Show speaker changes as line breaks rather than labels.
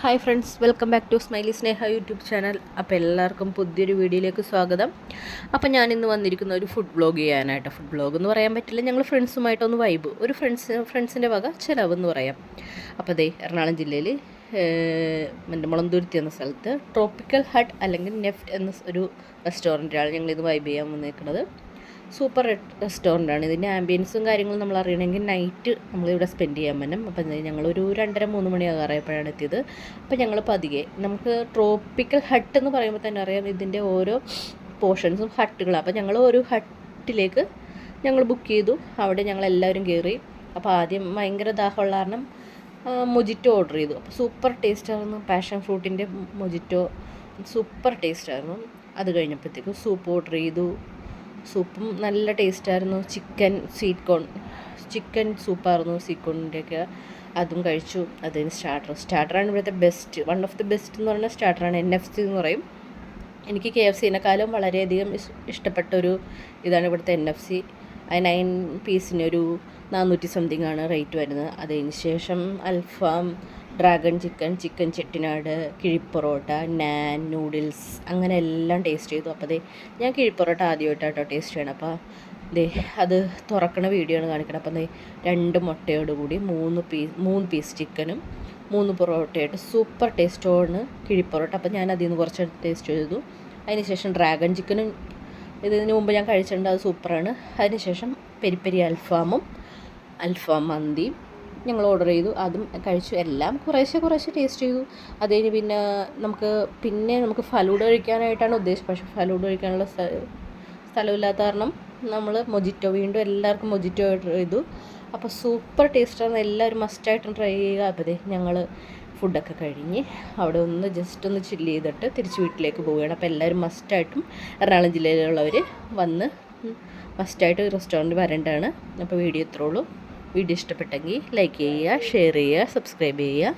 Hi friends welcome back to Smiley Sneha YouTube channel അപ്പോൾ എല്ലാവർക്കും പുതിയൊരു വീഡിയോയിലേക്ക് സ്വാഗതം. അപ്പോൾ ഞാൻ ഇന്ന് വന്നിരിക്കുന്ന ഒരു ഫുഡ് ബ്ലോഗ് ചെയ്യാനായിട്ട്. ഫുഡ് ബ്ലോഗ് എന്ന് പറയാൻ പറ്റില്ല ഞങ്ങൾ ഫ്രണ്ട്സുമായിട്ടൊന്ന് വൈബ് ഒരു ഫ്രണ്ട്സ് ഫ്രണ്ട്സിന്റെ വക ചിലവ് എന്ന് പറയാം. അപ്പോൾ അതേ എറണാകുളം ജില്ലയിൽ എന്റെ മുളന്തുരുത്തി എന്ന സ്ഥലത്ത് ട്രോപ്പിക്കൽ ഹട്ട് അല്ലെങ്കിൽ നെഫ്റ്റ് എന്ന ഒരു റെസ്റ്റോറന്റിലാണ് ഞങ്ങളിത് വൈബ് ചെയ്യാൻ വന്നിരിക്കുന്നത് സൂപ്പർ റെസ്റ്റോറന്റ് ആണ് ഇതിന്റെ ആംബിയൻസും കാര്യങ്ങളും നമ്മൾ അറിയണമെങ്കിൽ നൈറ്റ് നമ്മളിവിടെ സ്പെൻഡ് ചെയ്യാൻ പറ്റും. അപ്പം ഞങ്ങളൊരു രണ്ടര മൂന്ന് മണി അറിയപ്പോഴാണ് എത്തിയത്. അപ്പം ഞങ്ങൾ പതിയെ നമുക്ക് ട്രോപ്പിക്കൽ ഹട്ട് എന്ന് പറയുമ്പോൾ തന്നെ അറിയാം ഇതിന്റെ ഓരോ പോർഷൻസും ഹട്ടുകളാണ് അപ്പം ഞങ്ങൾ ഒരു ഹട്ടിലേക്ക് ഞങ്ങൾ ബുക്ക് ചെയ്തു. അവിടെ ഞങ്ങൾ എല്ലാവരും കയറി. അപ്പോൾ ആദ്യം ഭയങ്കര ദാഹമുള്ള കാരണം മൊജിറ്റോ ഓർഡർ ചെയ്തു. അപ്പോൾ സൂപ്പർ ടേസ്റ്റ് ആയിരുന്നു. പാഷൻ ഫ്രൂട്ടിന്റെ മൊജിറ്റോ സൂപ്പർ ടേസ്റ്റ് ആയിരുന്നു. അത് കഴിഞ്ഞപ്പോഴത്തേക്കും സൂപ്പ് ഓർഡർ ചെയ്തു. സൂപ്പും നല്ല ടേസ്റ്റായിരുന്നു. ചിക്കൻ സ്വീറ്റ് കോൺ ചിക്കൻ സൂപ്പായിരുന്നു സ്വീറ്റ് കോണിന്റെയൊക്കെ. അതും കഴിച്ചു. അതിന് സ്റ്റാർട്ടർ സ്റ്റാർട്ടറാണ് ഇവിടുത്തെ best one of the best എന്ന് പറയുന്ന സ്റ്റാർട്ടറാണ് എൻ എഫ് സി എന്ന് പറയും. എനിക്ക് കെ എഫ് സിനെക്കാളും വളരെയധികം ഇഷ്ടപ്പെട്ട ഒരു ഇതാണ് ഇവിടുത്തെ എൻ എഫ് സി നയൻ പീസിന് ഒരു നാനൂറ്റി സംതിങ് ആണ് റേറ്റ് വരുന്നത്. അതിന് ശേഷം അൽഫാം ഡ്രാഗൺ ചിക്കൻ ചിക്കൻ ചെട്ടിനാട് കിഴിപ്പൊറോട്ട നാൻ നൂഡിൽസ് അങ്ങനെ എല്ലാം ടേസ്റ്റ് ചെയ്തു. അപ്പോൾ അതേ ഞാൻ കിഴിപ്പൊറോട്ട ആദ്യമായിട്ടാട്ടോ ടേസ്റ്റ് ചെയ്യണം. അപ്പോൾ ദേ അത് തുറക്കണ വീഡിയോ ആണ് കാണിക്കണം. അപ്പം രണ്ട് മുട്ടയോട് കൂടി മൂന്ന് പീസ് മൂന്ന് പീസ് ചിക്കനും മൂന്ന് പൊറോട്ടയായിട്ട് സൂപ്പർ ടേസ്റ്റോണ് കിഴിപ്പൊറോട്ട. അപ്പം ഞാൻ അതിൽ നിന്ന് കുറച്ച് ടേസ്റ്റ് ചെയ്തു. അതിനുശേഷം ഡ്രാഗൺ ചിക്കനും ഇതിന് മുമ്പ് ഞാൻ കഴിച്ചിട്ടുണ്ട്. അത് സൂപ്പറാണ് അതിനുശേഷം പെരിപ്പെരി അൽഫാമും അൽഫാം മന്തിയും ഞങ്ങൾ ഓർഡർ ചെയ്തു. അതും കഴിച്ചു. എല്ലാം കുറേശ്ശെ കുറേശ്ശെ ടേസ്റ്റ് ചെയ്തു. അത് കഴിഞ്ഞ് പിന്നെ നമുക്ക് പിന്നെ നമുക്ക് ഫലൂഡ കഴിക്കാനായിട്ടാണ് ഉദ്ദേശിച്ചത്. പക്ഷേ ഫലൂഡ കഴിക്കാനുള്ള സ്ഥലമില്ലാത്ത കാരണം നമ്മൾ മൊജിറ്റോ വീണ്ടും എല്ലാവർക്കും മൊജിറ്റോ ഓർഡർ ചെയ്തു. അപ്പോൾ സൂപ്പർ ടേസ്റ്റാണ് എല്ലാവരും മസ്റ്റായിട്ടും ട്രൈ ചെയ്യുക. അപ്പോൾ ഞങ്ങൾ ഫുഡൊക്കെ കഴിഞ്ഞ് അവിടെ ഒന്ന് ജസ്റ്റ് ഒന്ന് ചില്ല് ചെയ്തിട്ട് തിരിച്ച് വീട്ടിലേക്ക് പോവുകയാണ്. അപ്പോൾ എല്ലാവരും മസ്റ്റായിട്ടും എറണാകുളം ജില്ലയിലുള്ളവർ വന്ന് മസ്റ്റായിട്ട് റെസ്റ്റോറന്റ് വരേണ്ടതാണ്. അപ്പോൾ വീഡിയോ ഇത്രേ ഉള്ളൂ. വീഡിയോ ഇഷ്ടപ്പെട്ടെങ്കിൽ ലൈക്ക് ചെയ്യുക ഷെയർ ചെയ്യുക സബ്സ്ക്രൈബ് ചെയ്യുക.